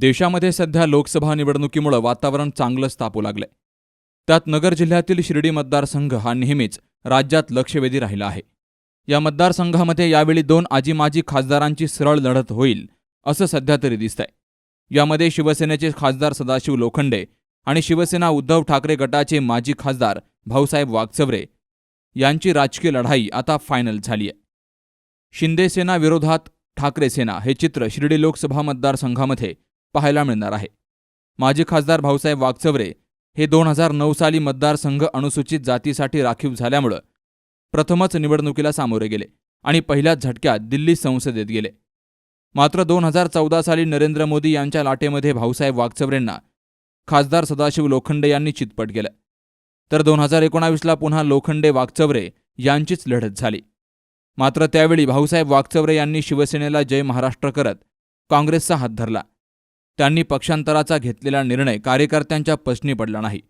देशामध्ये सध्या लोकसभा निवडणुकीमुळं वातावरण चांगलंच तापू लागलंय. त्यात नगर जिल्ह्यातील शिर्डी मतदारसंघ हा नेहमीच राज्यात लक्षवेधी राहिला आहे. या मतदारसंघामध्ये यावेळी दोन आजी माजी खासदारांची सरळ लढत होईल असं सध्या तरी दिसतंय. यामध्ये शिवसेनेचे खासदार सदाशिव लोखंडे आणि शिवसेना उद्धव ठाकरे गटाचे माजी खासदार भाऊसाहेब वागचवरे यांची राजकीय लढाई आता फायनल झाली आहे शिंदे सेना विरोधात ठाकरे सेना हे चित्र शिर्डी लोकसभा मतदारसंघामध्ये पाहायला मिळणार आहे. माजी खासदार भाऊसाहेब वागचवरे हे दोन हजार नऊ साली मतदारसंघ अनुसूचित जातीसाठी राखीव झाल्यामुळं प्रथमच निवडणुकीला सामोरे गेले आणि पहिल्याच झटक्यात दिल्ली संसदेत गेले. मात्र दोन हजार चौदा साली नरेंद्र मोदी यांच्या लाटेमध्ये भाऊसाहेब वागचवरेंना खासदार सदाशिव लोखंडे यांनी चितपट केलं. तर दोन हजार एकोणावीसला पुन्हा लोखंडे वागचवरे यांचीच लढत झाली. मात्र त्यावेळी भाऊसाहेब वागचवरे यांनी शिवसेनेला जय महाराष्ट्र करत काँग्रेसचा हात धरला. त्यांनी पक्षांतराचा घेतलेला निर्णय कार्यकर्त्यांच्या पसनी पडला नाही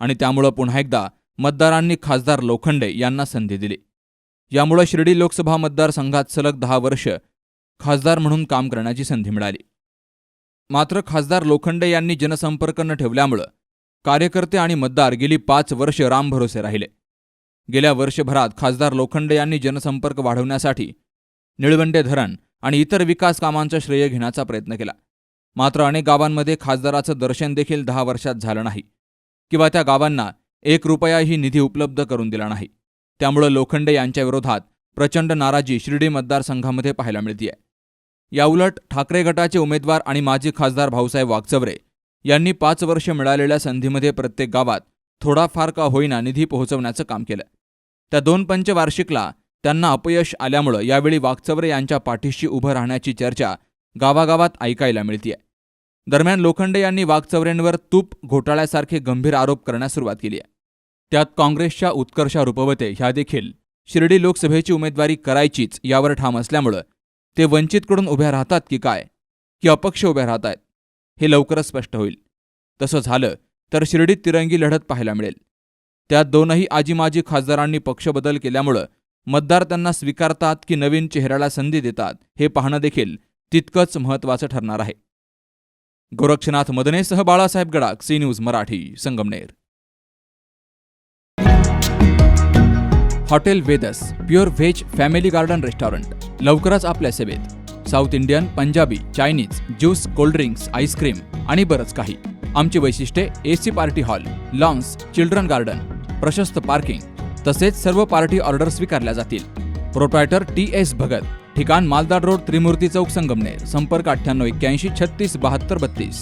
आणि त्यामुळं पुन्हा एकदा मतदारांनी खासदार लोखंडे यांना संधी दिली. यामुळं शिर्डी लोकसभा मतदारसंघात सलग दहा वर्ष खासदार म्हणून काम करण्याची संधी मिळाली. मात्र खासदार लोखंडे यांनी जनसंपर्क न ठेवल्यामुळं कार्यकर्ते आणि मतदार गेली पाच वर्ष रामभरोसे राहिले. गेल्या वर्षभरात खासदार लोखंडे यांनी जनसंपर्क वाढवण्यासाठी निळवंडे धरण आणि इतर विकास कामांचं श्रेय घेण्याचा प्रयत्न केला. मात्र अनेक गावांमध्ये खासदाराचं दर्शन देखील दहा वर्षात झालं नाही. किंवा त्या गावांना एक रुपयाही निधी उपलब्ध करून दिला नाही. त्यामुळं लोखंडे यांच्याविरोधात प्रचंड नाराजी शिर्डी मतदारसंघामध्ये पाहायला मिळतीय. याउलट ठाकरे गटाचे उमेदवार आणि माजी खासदार भाऊसाहेब वागचवरे यांनी पाच वर्ष मिळालेल्या संधीमध्ये प्रत्येक गावात थोडाफार का होईना निधी पोहोचवण्याचं काम केलं. त्या दोन पंचवार्षिकला त्यांना अपयश आल्यामुळं यावेळी वागचवरे यांच्या पाठीशी उभं राहण्याची चर्चा गावागावात ऐकायला मिळतीय. दरम्यान लोखंडे यांनी वागचवरेंवर तूप घोटाळ्यासारखे गंभीर आरोप करण्यास सुरुवात केली आहे. त्यात काँग्रेसच्या उत्कर्षा रुपवते ह्या देखील शिर्डी लोकसभेची उमेदवारी करायचीच यावर ठाम असल्यामुळं ते वंचितकडून उभ्या राहतात की काय? की अपक्ष उभ्या राहत आहेत? हे लवकरच स्पष्ट होईल. तसं झालं तर शिर्डीत तिरंगी लढत पाहायला मिळेल. त्यात दोनही आजीमाजी खासदारांनी पक्षबदल केल्यामुळं मतदार त्यांना स्वीकारतात की नवीन चेहऱ्याला संधी देतात हे पाहणं देखील तितकंच महत्त्वाचं ठरणार आहे. Gorakshnath मदनेसह Balasaheb Gadakh C News Marathi Sangamner. Hotel Vedas pure veg family garden restaurant लवकरच आपल्या सेवेत. South Indian Punjabi Chinese juice cold drinks ice cream आणि बरंच काही. आमची वैशिष्ट्ये AC party hall lawns children garden प्रशस्त पार्किंग तसेच सर्व पार्टी ऑर्डर स्वीकारल्या जातील. Proprietor T S Bhagat. ठिकाण मालदार रोड त्रिमूर्ती चौक संगमनेर संपर्क अठ्ठ्याण्णव एक्क्याऐंशी छत्तीस बहात्तर बत्तीस.